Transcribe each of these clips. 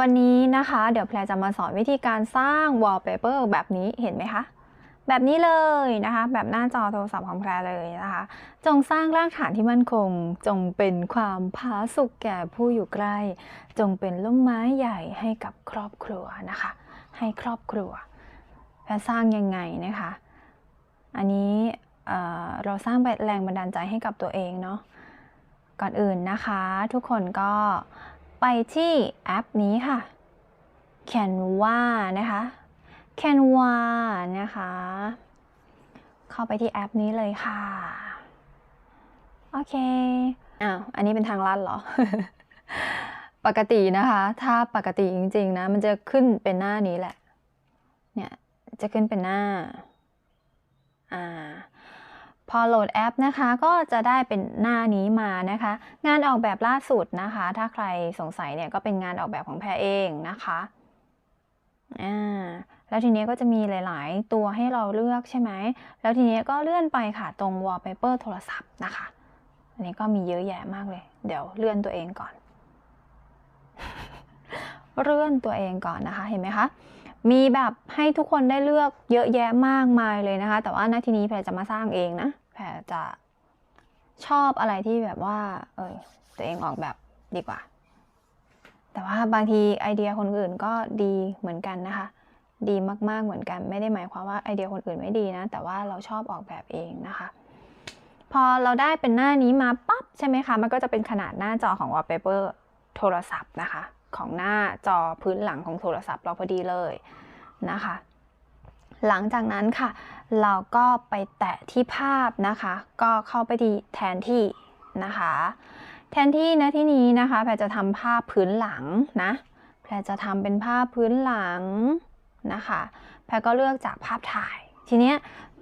วันนี้นะคะ เดี๋ยวแพรจะมาสอนวิธีการสร้าง wallpaper แบบนี้เห็นไหมคะ แบบนี้เลยนะคะ แบบหน้าจอโทรศัพท์ของแพรเลยนะคะ จงสร้างรากฐานที่มั่นคง จงเป็นความผาสุกแก่ผู้อยู่ใกล้ จงเป็นล่มไม้ใหญ่ให้กับครอบครัวนะคะ ให้ครอบครัว แพรสร้างยังไงนะคะ อันนี้เอ่อเราสร้างแรงบันดาลใจให้กับตัวเองเนาะ ก่อนอื่นนะคะ ทุกคนก็ ไปที่แอปนี้ค่ะ Canva นะคะ Canva นะคะ เข้าไปที่แอปนี้เลยค่ะ โอเค อ้าว อันนี้เป็นทางลัดเหรอ ปกตินะคะ ถ้าปกติจริง ๆ นะ มันจะขึ้นเป็นหน้านี้แหละ เนี่ย จะขึ้นเป็นหน้า อ่า พอโหลดแอปนะคะก็จะได้เป็นหน้านี้มานะคะ งานออกแบบล่าสุดนะคะ ถ้าใครสงสัยเนี่ยก็เป็นงานออกแบบของแพรเองนะคะอ่าแล้วทีนี้ก็จะมีหลาย ๆ ตัวให้เราเลือกใช่ไหม แล้วทีนี้ก็เลื่อนไปค่ะตรง wallpaper โทรศัพท์นะคะ อันนี้ก็มีเยอะแยะมากเลย เดี๋ยวเลื่อนตัวเองก่อน เลื่อนตัวเองก่อนนะคะ เห็นไหมคะ มีแบบให้ทุกคนได้เลือกเยอะแยะมากมายเลยนะคะ แต่ว่าณทีนี้แพรจะมาสร้างเองนะ แพรจะชอบอะไรที่แบบว่า เออตัวเองออกแบบดีกว่า แต่ว่าบางทีไอเดียคนอื่นก็ดีเหมือนกันนะคะ ดีมากๆเหมือนกัน ไม่ได้หมายความว่าไอเดียคนอื่นไม่ดีนะ แต่ว่าเราชอบออกแบบเองนะคะ พอเราได้เป็นหน้านี้มาปั๊บใช่ไหมคะ มันก็จะเป็นขนาดหน้าจอของ wallpaper โทรศัพท์นะคะ ของหน้าจอพื้นหลังของโทรศัพท์เราพอดีเลยนะคะ หลังจากนั้นค่ะ เราก็ไปแตะที่ภาพนะคะ ก็เข้าไปที่แทนที่นะคะ แทนที่นะที่นี้นะคะแพรจะทำภาพพื้นหลังนะแพรจะทำเป็นภาพพื้นหลังนะคะ แพรก็เลือกจากภาพถ่าย ทีเนี้ย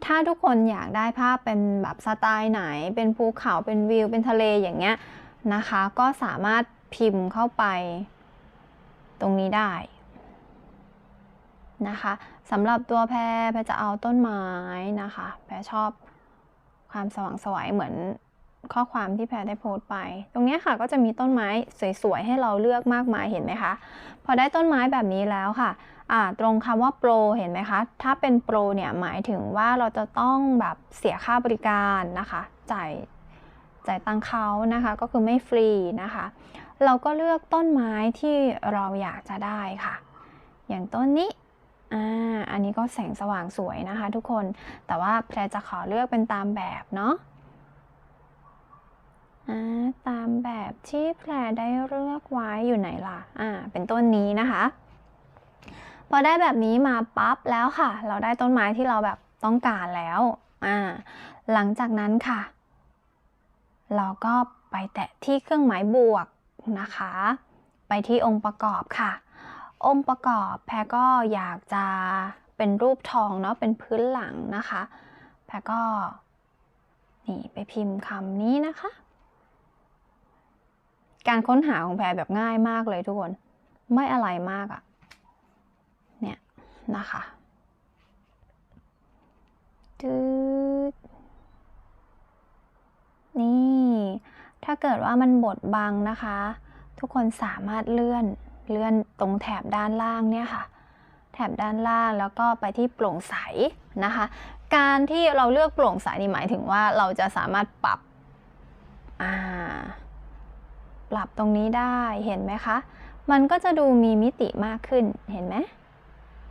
ถ้าทุกคนอยากได้ภาพเป็นแบบสไตล์ไหน เป็นภูเขา เป็นวิว เป็นทะเลอย่างเงี้ยนะคะ ก็สามารถพิมพ์เข้าไป ตรงนี้ได้นะคะสำหรับตัวแพรแพรจะเอาต้นไม้นะคะ แพรชอบความสว่างสวยเหมือนข้อความที่แพรได้โพสต์ไป ตรงนี้ค่ะก็จะมีต้นไม้สวยๆ ให้เราเลือกมากมายเห็นไหมคะ พอได้ต้นไม้แบบนี้แล้วค่ะอ่าตรงคำว่าโปรเห็นไหมคะ ถ้าเป็นโปรเนี่ยหมายถึงว่าเราจะต้องแบบเสียค่าบริการนะคะ จ่ายจ่ายตังค์เขานะคะ ก็คือไม่ฟรีนะคะ เราก็เลือกต้นไม้ที่เราอยากจะได้ค่ะ อย่างต้นนี้อ่าอันนี้ก็แสงสว่างสวยนะคะทุกคน แต่ว่าแพรจะขอเลือกเป็นตามแบบเนาะอ่าตามแบบที่แพรได้เลือกไว้อยู่ไหนล่ะ อ่า เป็นต้นนี้นะคะ พอได้แบบนี้มาปั๊บแล้วค่ะ เราได้ต้นไม้ที่เราแบบต้องการแล้ว อ่า หลังจากนั้นค่ะ เราก็ไปแตะที่เครื่องหมายบวก นะคะ ไปที่องค์ประกอบค่ะ องค์ประกอบแพรก็อยากจะเป็นรูปทองเนาะเป็นพื้นหลังนะคะ แพรก็นี่ไปพิมพ์คำนี้นะคะ การค้นหาของแพรแบบง่ายมากเลยทุกคน ไม่อะไรมากอะเนี่ยนะคะจืดนี่ ถ้าเกิดว่ามันบดบังนะคะ ทุกคนสามารถเลื่อนเลื่อนตรงแถบด้านล่างเนี่ยค่ะ แถบด้านล่างแล้วก็ไปที่โปร่งใสนะคะ การที่เราเลือกโปร่งใสนี่หมายถึงว่าเราจะสามารถปรับปรับตรงนี้ได้เห็นไหมคะ มันก็จะดูมีมิติมากขึ้นเห็นไหม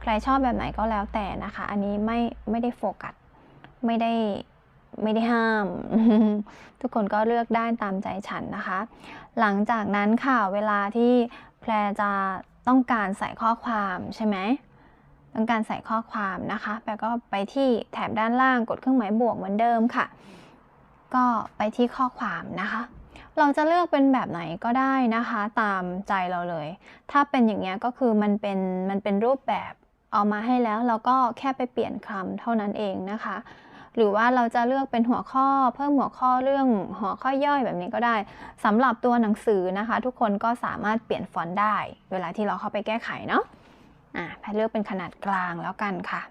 ใครชอบแบบไหนก็แล้วแต่นะคะ อันนี้ไม่ไม่ได้โฟกัสไม่ได้ ไม่ได้ห้าม ทุกคนก็เลือกได้ตามใจฉันนะคะ หลังจากนั้นค่ะเวลาที่แพรจะต้องการใส่ข้อความใช่ไหมต้องการใส่ข้อความนะคะแพรก็ไปที่แถบด้านล่างกดเครื่องหมายบวกเหมือนเดิมค่ะ ก็ไปที่ข้อความนะคะ เราจะเลือกเป็นแบบไหนก็ได้นะคะ ตามใจเราเลย ถ้าเป็นอย่างเงี้ยก็คือมันเป็นมันเป็นรูปแบบเอามาให้แล้วเราก็แค่ไปเปลี่ยนคำเท่านั้นเองนะคะ หรือว่าเราจะเลือกเป็นหัวข้อ เพิ่มหัวข้อเรื่องหัวข้อย่อยแบบนี้ก็ได้สำหรับตัวหนังสือนะคะ ทุกคนก็สามารถเปลี่ยนฟอนต์ได้ เวลาที่เราเข้าไปแก้ไขเนาะอะแพทเลือกเป็นขนาดกลางแล้วกันค่ะ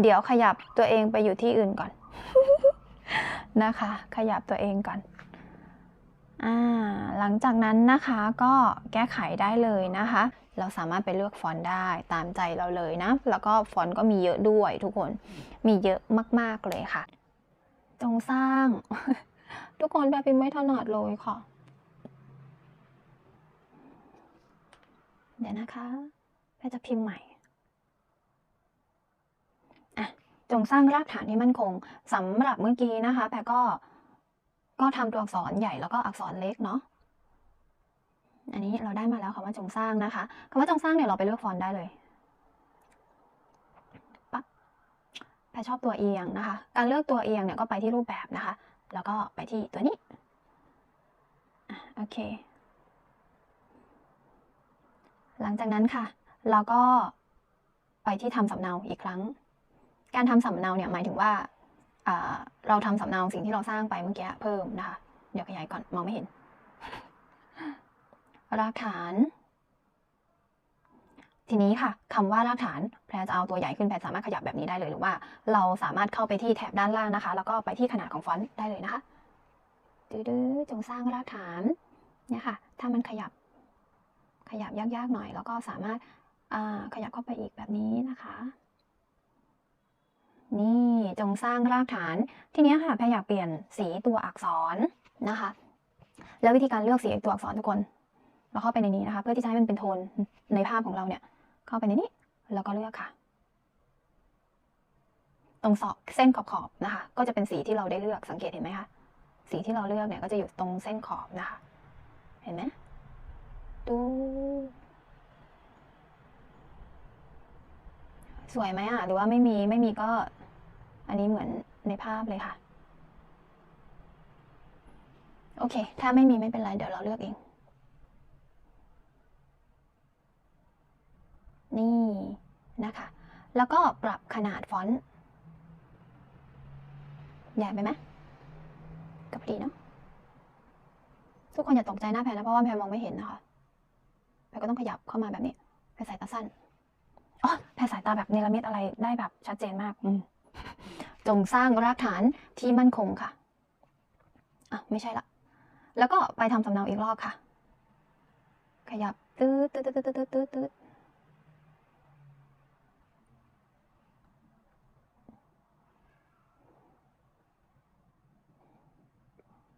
เดี๋ยวขยับตัวเองไปอยู่ที่อื่นก่อนนะคะ ขยับตัวเองก่อนอ่าหลังจากนั้นนะคะก็แก้ไขได้เลยนะคะ เราสามารถไปเลือกฟอนต์ได้ตามใจเราเลยนะ แล้วก็ฟอนต์ก็มีเยอะด้วยทุกคน มีเยอะมากๆเลยค่ะ จงสร้าง ทุกคนแบบพิมพ์ไม่ถนัดเลยค่ะ เดี๋ยวนะคะแพจะพิมพ์ใหม่อะจงสร้างรากฐานที่มั่นคงสำหรับเมื่อกี้นะคะแพก็ก็ทำตัวอักษรใหญ่แล้วก็อักษรเล็กเนาะ อันนี้เราได้มาแล้วคำว่าจงสร้างนะคะคำว่าจงสร้างเนี่ยเราไปเลือกฟอนต์ได้เลยปั๊บแพรชอบตัวเอียงนะคะ การเลือกตัวเอียงเนี่ยก็ไปที่รูปแบบนะคะ แล้วก็ไปที่ตัวนี้โอเค หลังจากนั้นค่ะ เราก็ไปที่ทำสำเนาอีกครั้ง การทำสำเนาเนี่ยหมายถึงว่าอ่าเราทำสำเนาสิ่งที่เราสร้างไปเมื่อกี้เพิ่มนะคะ เดี๋ยวขยายก่อนมองไม่เห็น รากฐาน ทีนี้ค่ะคำว่ารากฐานแพรจะเอาตัวใหญ่ขึ้นแพรสามารถขยับแบบนี้ได้เลยหรือว่า เราสามารถเข้าไปที่แถบด้านล่างนะคะ แล้วก็ไปที่ขนาดของฟอนต์ได้เลยนะคะดื้อจงสร้างรากฐานเนี่ยค่ะ ถ้ามันขยับขยับยากๆหน่อย แล้วก็สามารถขยับเข้าไปอีกแบบนี้นะคะ นี่จงสร้างรากฐาน ทีนี้ค่ะแพรอยากเปลี่ยนสีตัวอักษรนะคะ แล้ววิธีการเลือกสีตัวอักษรทุกคน เราเข้าไปในนี้นะคะ เพื่อที่จะให้มันเป็นโทนในภาพของเราเนี่ย เข้าไปในนี้ แล้วก็เลือกค่ะ ตรงสอบเส้นขอบๆนะคะ ก็จะเป็นสีที่เราได้เลือกสังเกตเห็นไหมคะสีที่เราเลือกเนี่ยก็จะอยู่ตรงเส้นขอบนะคะ เห็นไหมดูสวยไหมอะ หรือว่าไม่มีไม่มีก็ อันนี้เหมือนในภาพเลยค่ะ โอเค ถ้าไม่มีไม่เป็นไร เดี๋ยวเราเลือกเอง นี่นะคะ แล้วก็ปรับขนาดฟอนต์ใหญ่ไปไหมก็พอดีเนาะทุกคนอย่าตกใจหน้าแพรนะเพราะว่าแพรมองไม่เห็นนะคะแพรก็ต้องขยับเข้ามาแบบนี้แพรสายตาสั้นอ๋อแพรสายตาแบบเนรมิตอะไรได้แบบชัดเจนมากอืจงสร้างรากฐานที่มั่นคงค่ะอะไม่ใช่ละ แล้วก็ไปทำสำเนาอีกรอบค่ะ ขยับตืดตืดตืดตืดตืดตืดตืด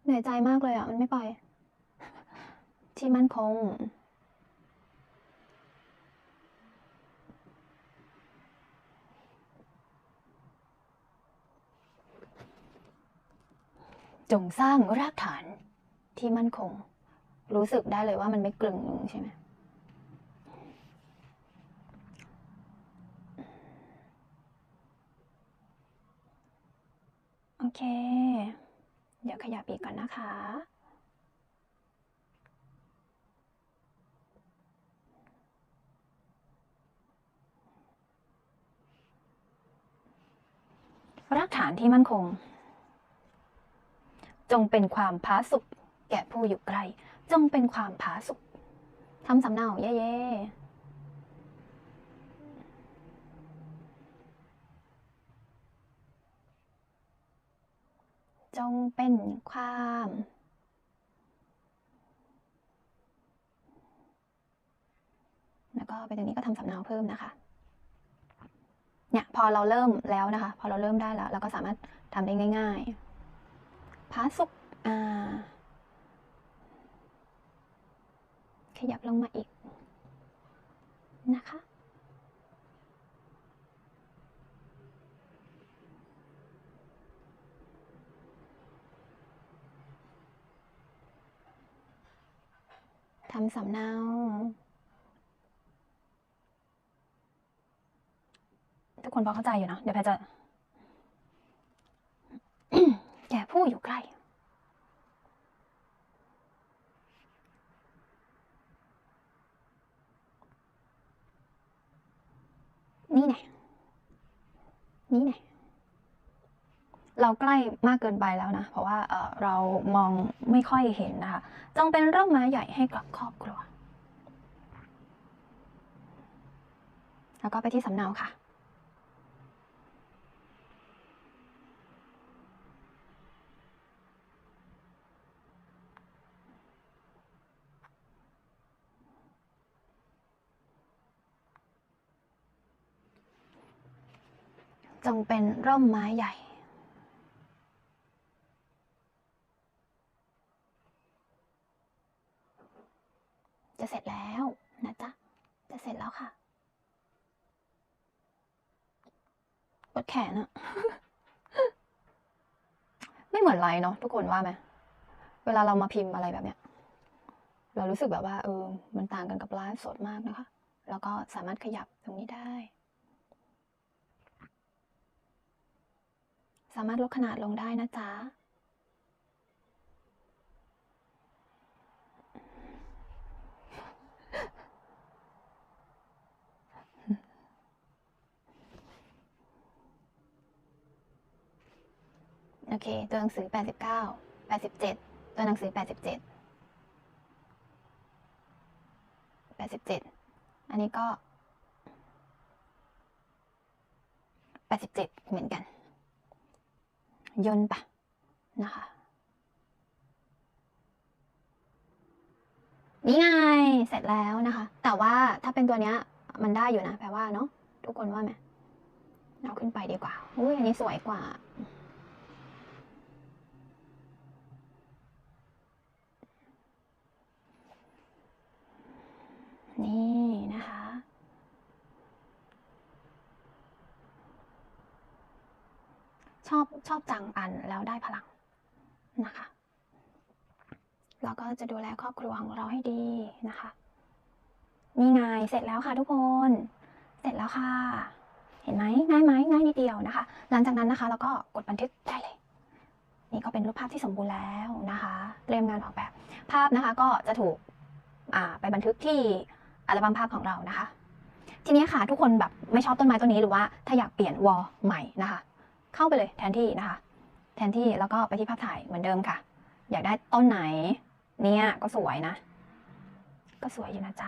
เห นื่อยใจมากเลยอะ มันไม่ไป ที่มั่นคง จงสร้างรากฐานที่มั่นคง รู้สึกได้เลยว่ามันไม่กลึงนึงใช่ไหมโอเค เดี๋ยวขยับอีกก่อนนะคะ รากฐานที่มั่นคง จงเป็นความผาสุกแก่ผู้อยู่ใกล้ จงเป็นความผาสุกทำสำเนาเย่ๆ จงเป็นความ แล้วก็ไปตรงนี้ก็ทำสำเนาเพิ่มนะคะ เนี่ยพอเราเริ่มแล้วนะคะ พอเราเริ่มได้แล้ว เราก็สามารถทำได้ง่ายๆผาสุกอ่าขยับลงมาอีกนะคะ ทำสำเนาทุกคนพอเข้าใจอยู่เนะ เดี๋ยวแพจะ แก่ผู้อยู่ใกล้ นี่ไงนี่ไง เราใกล้มากเกินไปแล้วนะ เพราะว่าเรามองไม่ค่อยเห็นนะคะ จงเป็นร่มไม้ใหญ่ให้กับครอบครัว แล้วก็ไปที่สำเนาค่ะจงเป็นร่มไม้ใหญ่ จะเสร็จแล้วนะจ๊ะ จะเสร็จแล้วค่ะปวดแขนอะไม่เหมือนไลน์เนาะทุกคนว่าไหมเวลาเรามาพิมพ์อะไรแบบเนี้ย เรารู้สึกแบบว่าเออ มันต่างกันกับไลฟ์สดมากนะคะ แล้วก็สามารถขยับตรงนี้ได้ สามารถลดขนาดลงได้นะจ๊ะ เค ตัวหนังสือ 89 87 ตัวหนังสือ 87 87 อันนี้ก็ 87 เหมือนกันย่นปะนะคะ นี่ไง เสร็จแล้วนะคะ แต่ว่าถ้าเป็นตัวเนี้ย มันได้อยู่นะ แปลว่าเนาะ ทุกคนว่าไหม เอาขึ้นไปดีกว่า อุ้ยอันนี้สวยกว่า นี่นะคะ ชอบชอบจังอันแล้วได้พลังนะคะแล้วก็จะดูแลครอบครัวของเราให้ดีนะคะ นี่ไงเสร็จแล้วค่ะทุกคน เสร็จแล้วค่ะ เห็นไหมง่ายไหมง่ายนิดเดียวนะคะ หลังจากนั้นนะคะ เราก็กดบันทึกได้เลยนี่ก็เป็นรูปภาพที่สมบูรณ์แล้วนะคะ เตรียมงานออกแบบ ภาพนะคะก็จะถูกไปบันทึกที่ อัลบั้มภาพของเรานะคะ ทีนี้ค่ะทุกคนแบบไม่ชอบต้นไม้ต้นนี้หรือว่าถ้าอยากเปลี่ยนวอลใหม่นะคะ เข้าไปเลยแทนที่นะคะ แทนที่แล้วก็ไปที่ภาพถ่ายเหมือนเดิมค่ะ อยากได้ต้นไหน เนี่ยก็สวยนะ ก็สวยอยู่นะจ๊ะ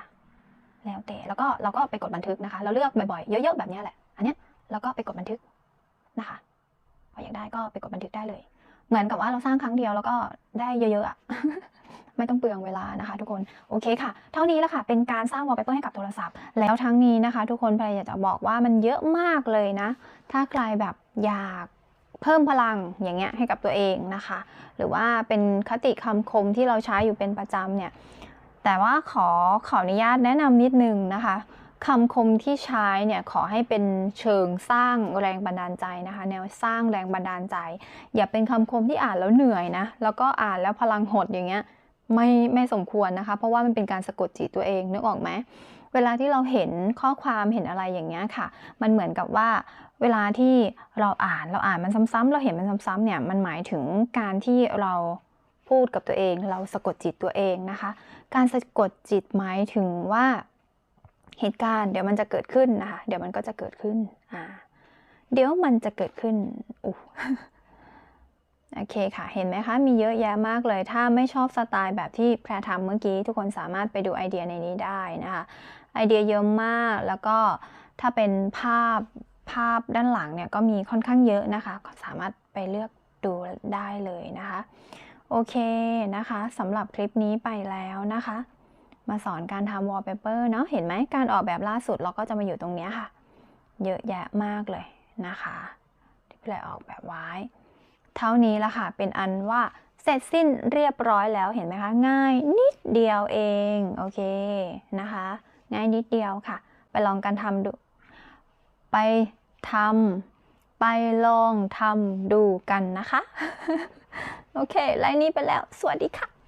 แล้วแต่แล้วก็เราก็ไปกดบันทึกนะคะ เราเลือกบ่อยๆ เยอะๆแบบนี้แหละ อันเนี้ยแล้วก็ไปกดบันทึกนะคะพออยากได้ก็ไปกดบันทึกได้เลย เหมือนกับว่าเราสร้างครั้งเดียวแล้วก็ได้เยอะๆอะ ไม่ต้องเปลืองเวลานะคะทุกคน โอเคค่ะ เท่านี้แหละค่ะ เป็นการสร้างวอลเปเปอร์ให้กับโทรศัพท์ แล้วทั้งนี้นะคะ ทุกคนพยายามจะบอกว่ามันเยอะมากเลยนะ ถ้าใครแบบอยากเพิ่มพลังอย่างเงี้ยให้กับตัวเองนะคะ หรือว่าเป็นคติคำคมที่เราใช้อยู่เป็นประจำเนี่ย แต่ว่าขอขออนุญาตแนะนำนิดนึงนะคะคำคมที่ใช้เนี่ยขอให้เป็นเชิงสร้างแรงบันดาลใจนะคะ แนวสร้างแรงบันดาลใจ อย่าเป็นคำคมที่อ่านแล้วเหนื่อยนะ แล้วก็อ่านแล้วพลังหดอย่างเงี้ย ไม่ไม่สมควรนะคะ เพราะว่ามันเป็นการสะกดจิตตัวเองนึกออกไหมเวลาที่เราเห็นข้อความเห็นอะไรอย่างเงี้ยค่ะ มันเหมือนกับว่าเวลาที่เราอ่านเราอ่านมันซ้ำๆเราเห็นมันซ้ำๆเนี่ยมันหมายถึงการที่เราพูดกับตัวเอง เราสะกดจิตตัวเองนะคะ การสะกดจิตหมายถึงว่าเหตุการณ์เดี๋ยวมันจะเกิดขึ้นนะคะ เดี๋ยวมันก็จะเกิดขึ้นอ่าเดี๋ยวมันจะเกิดขึ้นอู้ อเคค่ะ เห็นไหมคะ มีเยอะแยะมากเลย ถ้าไม่ชอบสไตล์แบบที่แพรทำเมื่อกี้ ทุกคนสามารถไปดูไอเดียในนี้ได้นะคะ ไอเดียเยอะมาก แล้วก็ถ้าเป็นภาพภาพด้านหลังเนี่ยก็มีค่อนข้างเยอะนะคะ สามารถไปเลือกดูได้เลยนะคะ โอเคนะคะสำหรับคลิปนี้ไปแล้วนะคะ มาสอนการทำ wallpaper เนาะ เห็นไหมการออกแบบล่าสุดเราก็จะมาอยู่ตรงนี้ค่ะ เยอะแยะมากเลยนะคะ ที่พี่เลยออกแบบไว้ เท่านี้ละค่ะ เป็นอันว่าเสร็จสิ้นเรียบร้อยแล้วเห็นไหมคะ ง่ายนิดเดียวเอง โอเคนะคะ ง่ายนิดเดียวค่ะ ไปลองกันทำดู ไปทำไปลองทำดูกันนะคะ โอเคไลน์นี้ไปแล้ว สวัสดีค่ะ